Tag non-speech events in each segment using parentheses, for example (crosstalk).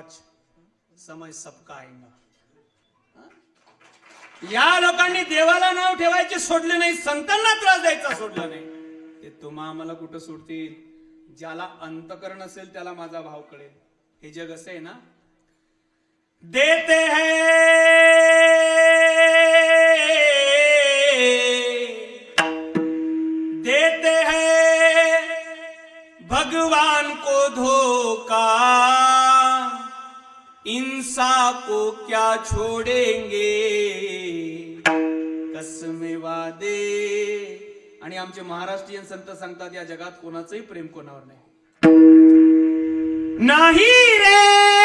Watch समय सबका आईना. या लोकांनी देवाला नाव ठेवायचे सोडले नाही संतांना त्रास द्यायचा सोडला नाही. ते तुम्हा आम्हाला कुठं सोडतील? ज्याला अंतकरण असेल त्याला माझा भाव कळेल. हे जग असे आहे ना? देते है को क्या छोडेंगे? कसमे वादे. आणि आमचे महाराष्ट्रीयन संत सांगतात या जगात कोणाचंही प्रेम कोणावर नाही. नाही रे!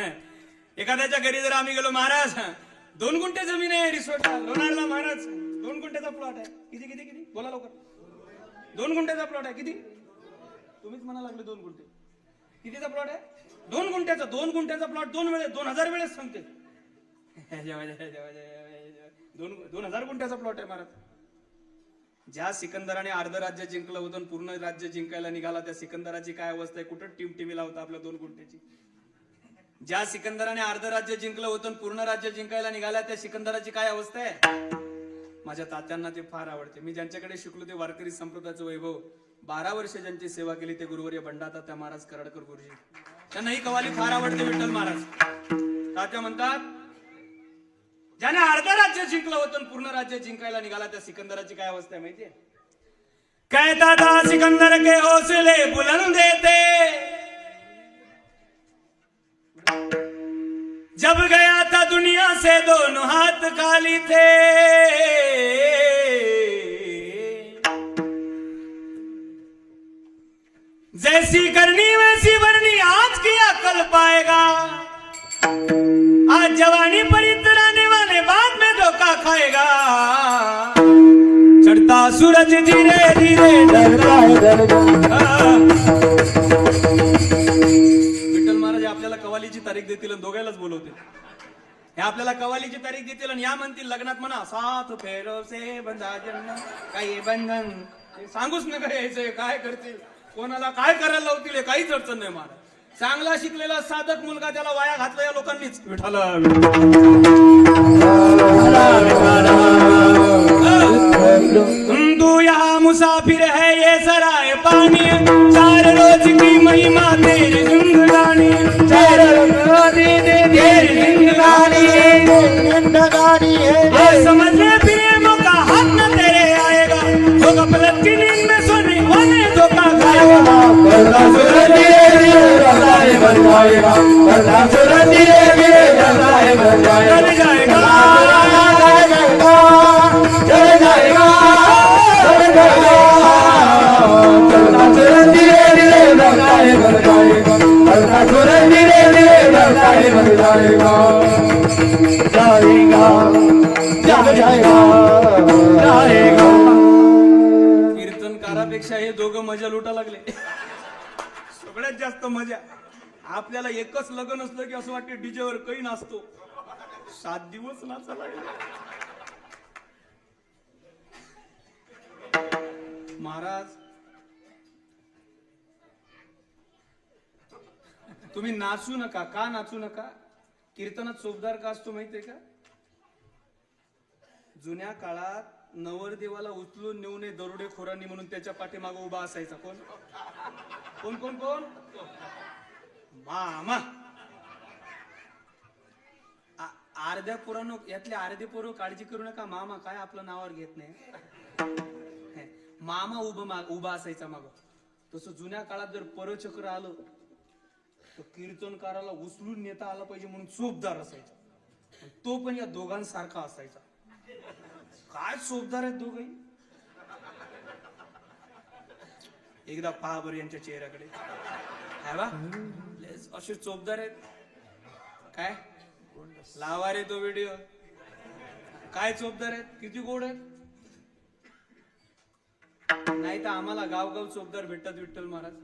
(laughs) एखाद्याच्या घरी जर आम्ही गेलो महाराज दोन गुंठे जमीन आहे रिसोर्टला. लोणारला महाराज दोन गुंठ्याचा प्लॉट आहे. किती किती किती? बोला लवकर. दोन गुंठ्याचा प्लॉट आहे. किती? तुम्हीच म्हणा लागले दोन गुंठे. कितीचा प्लॉट आहे? दोन गुंठ्याचा दोन गुंठ्याचा प्लॉट दोन वेळेस दोन हजार वेळेस सांगते. (laughs) दोन दोन हजार गुंठ्याचा प्लॉट आहे महाराज. ज्या सिकंदराने अर्ध राज्य जिंकलं होतं पूर्ण राज्य जिंकायला निघाला त्या सिकंदराची काय अवस्था आहे? कुठं टीम टीव्हीला होता आपल्या दोन गुंठ्याची? ज्या सिकंदराने अर्ध राज्य जिंकलं होतं पूर्ण राज्य जिंकायला निघाला त्या सिकंदराची काय अवस्था आहे? माझ्या तात्यांना ते फार आवडते. मी ज्यांच्याकडे शिकलो ते वारकरी संप्रदायाचं वैभव. बारा वर्ष ज्यांची सेवा केली ते गुरुवर्य बंडाता त्या महाराज कराडकर गुरुजी. त्यांना ही कवाली फार आवडते विठ्ठल महाराज. तात्या म्हणतात ज्याने अर्ध राज्य जिंकलं होतं पूर्ण राज्य जिंकायला निघाला त्या सिकंदराची काय अवस्था आहे माहितीये? कहता था सिकंदर के हौसले बुलंद देते? जब गया था दुनिया से दोनों हाथ खाली थे। जैसी करनी वैसी भरनी आज किया कल पाएगा। आज जवानी पर इतराने वाले बाद में धोखा खाएगा। चढ़ता सूरज धीरे धीरे ढलता तारीख देतील आणि दोघायलाच बोलवतील. हे आपल्याला कवालीची तारीख देतील आणि या म्हणतील लग्नात म्हणा साथ फेरो से बंधा जन्म काही बंधन. सांगूच नका यायचंय काय करतील? कोणाला काय करायला लावतील हे काहीच अडचण नाही मला. चांगला शिकलेला साधक मुलगा त्याला वाया घातला या लोकांनीच. विठाला कीर्तनकारापेक्षा हे दोघं मजा लुटा लागले. सगळ्यात जास्त मजा. आपल्याला एकच लग्न असलं की असं वाटते डीजेवर काही नाचतो. सात दिवस नाचा महाराज तुम्ही नाचू नका. का नाचू नका? कीर्तनात चोपदार का असतो माहितीये का? जुन्या काळात नवरदेवाला उचलून नेऊ नये दरोडेखोरांनी म्हणून त्याच्या पाठीमागे उभा असायचा. कोण? कोण कोण कोण? मामा. अर्ध्या पोरांनो यातले अर्धे पोरं काळजी करू नका. मामा काय आपलं नावावर घेत नाही. मामा उभं माग उभा असायचा माग. तसं जुन्या काळात जर परचक्र आलं तर कीर्तनकाराला उचलून नेता आला पाहिजे म्हणून चोपदार असायचा. तो पण या दोघांसारखा असायचा. काय चोपदार आहेत दोघही? एकदा पहा बरं यांच्या चेहऱ्याकडे. है बा? असे चोपदार आहेत. काय? लावा रे तो व्हिडिओ काय चोपदार आहेत? किती गोड आहेत? नाही तर आम्हाला गावगाव चोपदार भेटतात विठ्ठल महाराज.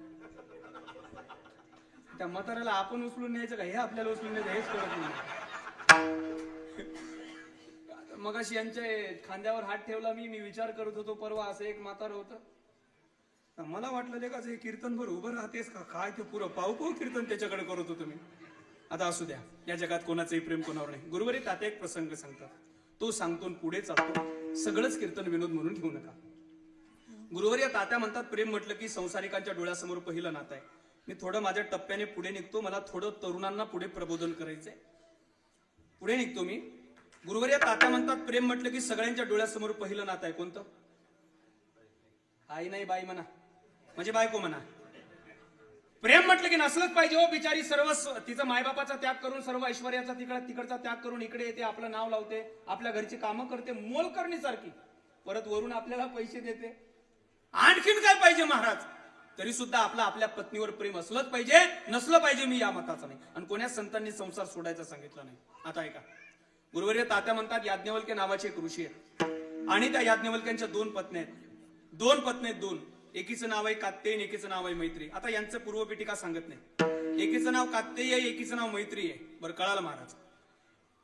त्या म्हाताऱ्याला आपण उचलून न्यायचं का? हे आपल्याला उचलून न्यायचं हेच कळत नाही. मग अशी यांच्या खांद्यावर हात ठेवला मी मी विचार करत होतो परवा असं एक म्हातार होतं. मला वाटलं ते कसं हे कीर्तनभर उभं राहतेस का? काय ते पुरं पाहू कीर्तन त्याच्याकडे करत होतो मी आता असू द्या या जगात कोणाचंही प्रेम कोणावर नाही. गुरुवारी तात्या एक प्रसंग सांगतात. तो सांगतो पुढे चालतो. सगळंच कीर्तन विनोद म्हणून घेऊ नका. गुरुवारी या तात्या म्हणतात प्रेम म्हटलं की संसारिकांच्या डोळ्यासमोर पहिलं नातं आहे. मी थोडं माझ्या टप्प्याने पुढे निघतो मला थोडं तरुणांना पुढे प्रबोधन करायचंय. पुढे निघतो मी. गुरुवारी या तात्या म्हणतात प्रेम म्हटलं की सगळ्यांच्या डोळ्यासमोर पहिलं नातं आहे. कोणतं? आई नाही बाई म्हणा. म्हणजे बायको म्हणा. प्रेम म्हटलं की नसलंच पाहिजे हो बिचारी सर्व तिचा तिचं मायबापाचा त्याग करून सर्व ऐश्वर्याचा तिकड तिकडचा त्याग करून इकडे येते आपलं नाव लावते आपल्या घरची कामं करते मोल करण्यासारखी परत वरून आपल्याला पैसे देते. आणखीन काय पाहिजे महाराज? तरी सुद्धा आपलं आपल्या पत्नीवर प्रेम असलंच पाहिजे नसलं पाहिजे मी या मताचा नाही. आणि कोण्या संतांनी संसार सोडायचा सांगितलं नाही. आता ऐका. गुरुवर्य तात्या म्हणतात याज्ञवल्के नावाचे एक ऋषी आहेत. आणि त्या याज्ञवल्क्यांच्या दोन पत्नी आहेत. दोन पत्नी आहेत दोन. एकीचं नाव आहे कात्तेय एकीचं नाव आहे मैत्री. आता यांचं पूर्वपीठिका सांगत नाही. एकीचं नाव कात्तेय आहे एकीचं नाव मैत्री आहे. बरं कळालं महाराज.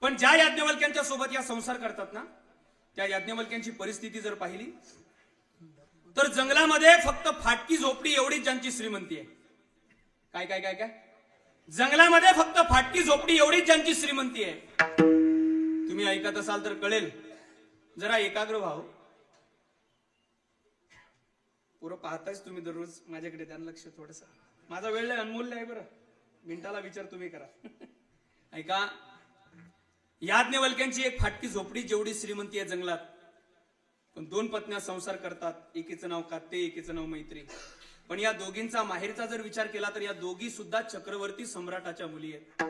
पण ज्या याज्ञवल्क्यांच्या सोबत या संसार करतात ना त्या याज्ञवल्क्यांची परिस्थिती जर पाहिली तर जंगलामध्ये फक्त फाटकी झोपडी एवढीच ज्यांची श्रीमंती आहे. काय काय काय काय? जंगलामध्ये फक्त फाटकी झोपडी एवढीच ज्यांची श्रीमंती आहे. तुम्ही ऐकत असाल तर कळेल. जरा एकाग्र व्हावं हो. पुरं पाहताच तुम्ही दररोज माझ्याकडे द्या लक्ष थोडस. माझा वेळ लय अनमूल्य आहे बरं. मिनिटाला विचार तुम्ही करा. (laughs) ऐका याज्ञवल्क्यांची एक फाटकी झोपडी जेवढी श्रीमंती आहे जंगलात पण दोन पत्न्या संसार करतात एकीचं नाव कात्ते एकीचं नाव मैत्री. पण या दोघींचा माहेरचा जर विचार केला तर या दोघी सुद्धा चक्रवर्ती सम्राटाच्या मुली आहेत.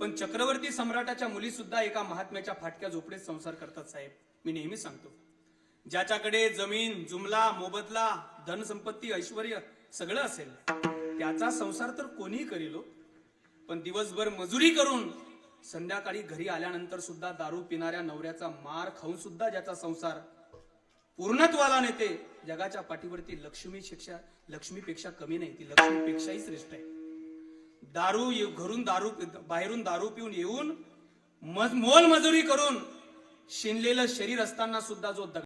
पण चक्रवर्ती सम्राटाच्या मुली सुद्धा एका महात्म्याच्या फाटक्या झोपडीत संसार करतात साहेब. मी नेहमी सांगतो. ज्याच्याकडे जमीन जुमला मोबदला धनसंपत्ती ऐश्वर सगळं असेल त्याचा संसार तर कोणीही करील हो. पण दिवसभर मजुरी करून संध्याकाळी घरी आल्यानंतर सुद्धा दारू पिणाऱ्या नवऱ्याचा मार खाऊन सुद्धा ज्याचा संसार पूर्णत्वाला नेते जगाच्या पाठीवरती लक्ष्मी शिक्षा लक्ष्मीपेक्षा कमी नाही ती लक्ष्मीपेक्षाही श्रेष्ठ आहे. दारू घरून दारू बाहेरून दारू पिऊन येऊन मोल मजुरी करून शिनलेलं शरीर असताना सुद्धा जो